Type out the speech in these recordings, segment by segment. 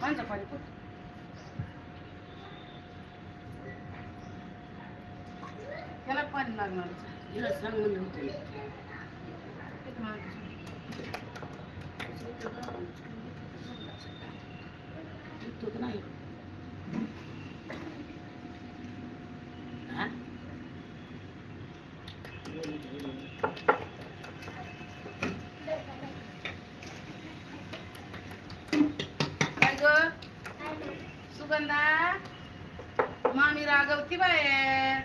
माणसा पाणी कुठं त्याला पाणी लागणार. हिला सांग म्हणलं नाही. चंदा मामी रागवती बाहेर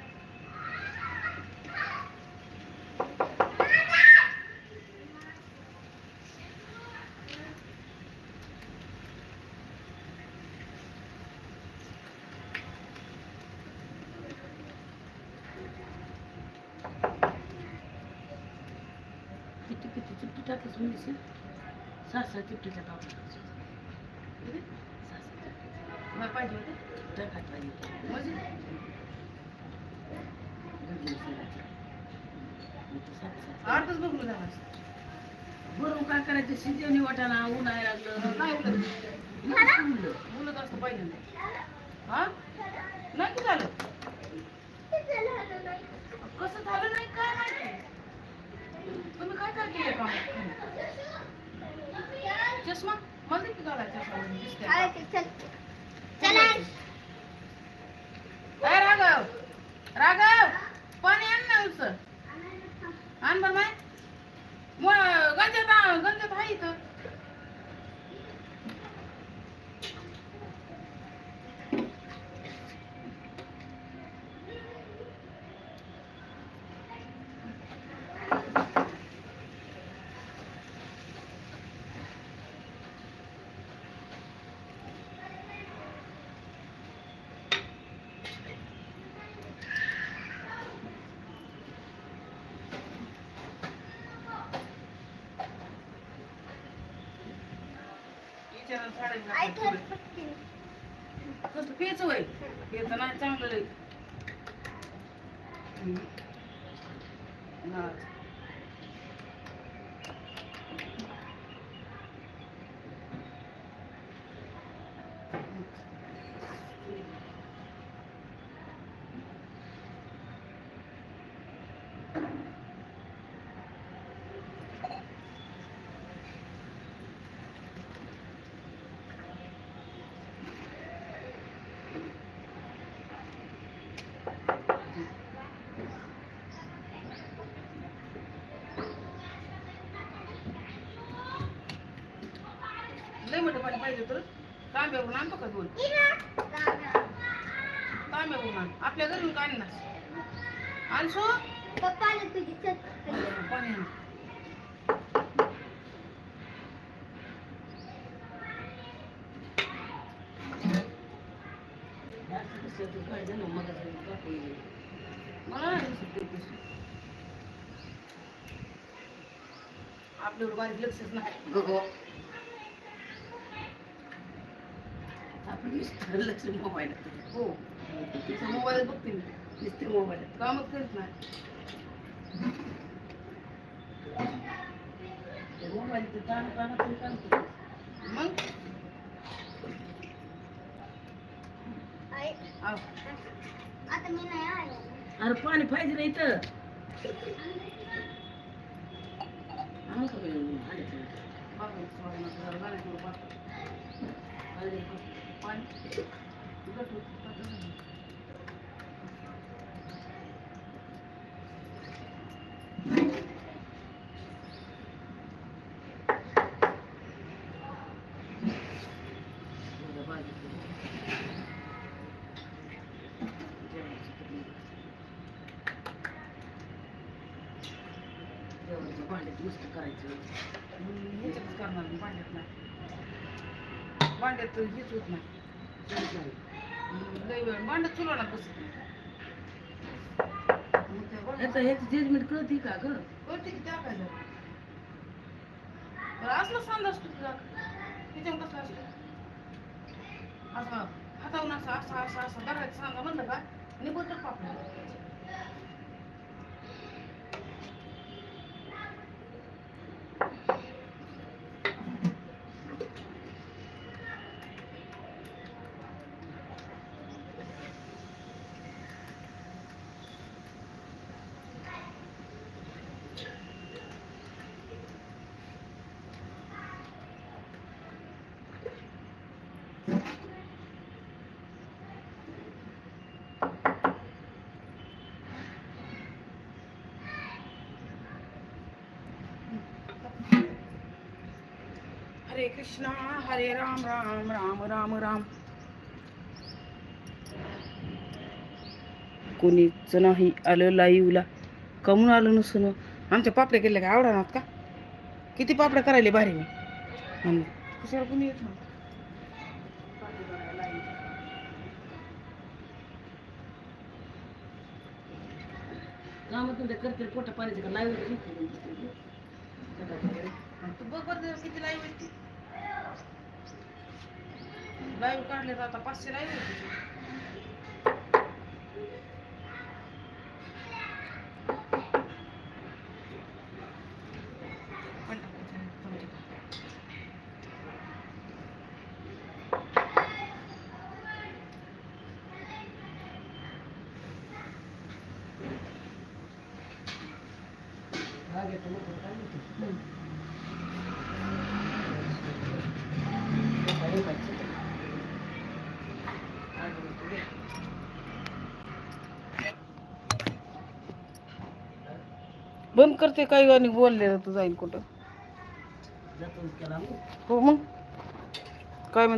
किती किती चुट्टी टाकायची म्हणजे म्हणजे? अर्धच बघून झाला बरं काय करायचं? शिजवणी वाटाणा उन्हाळा लागलं नाही उलट. बोलत असतं पाहिजे हा? नाही की झालं. कसं झालं नाही काय माहिती? तुम्ही काय काय केलं काम? चष्मा? मला देखील घालायचा? राघव. राघव पण आण ना उच आण बरं पेच होय पेच नाही चांगलं लय मोठं पाणी पाहिजे तर तांब्यावरून आणतो का दोन? तांब्यावरून आण. आपल्या घरून का आण ना आणसो पाणी आण. जास्त दिसलं तर काय झालं मग टाकून ये. मला नाही दिसत ते पिशवी. आपल्या एवढं बारीक लक्षच नाही गगो आपण नुसतं लक्ष मोबाईल हो मोबाईल बघते मी नुसते मोबाईल कामच करीत नाही मोबाईल तर ताण ताण काम मग नाही अरे पाणी पाहिजे नाही तर. आणू का बाई? आले तर. बापरे, sorry, मला जरा गाण्यात थोडं पाहतो. आले. पाणी. लय चुलवणार ह्याची जजमेंट का ग कळते की टाकायचं तर असलं असतो तुझा त्याच्यावर कसं असतं असं हातावून असं असं असं असं करायचं सांगा म्हणलं का निघून तर पापड हरे कृष्णा हरे राम राम राम राम राम. कोणीच नाही आलं लाईवला. कमून आलं नसून. आमच्या पापड्या केल्या का आवडणार का? किती पापड्या करायले भारी मी? कशाला कोणी येत नाही? करते पोटा पाण्याचे का? लाईव्ह तू बघ बरं जरा किती लाईव्ह येते लाईव्ह काढले तर आता पाचशे लाईव्ह येते पण बंद करते काही आणि बोलले तू जाईल कुठं. हो मग. काय म्हणते?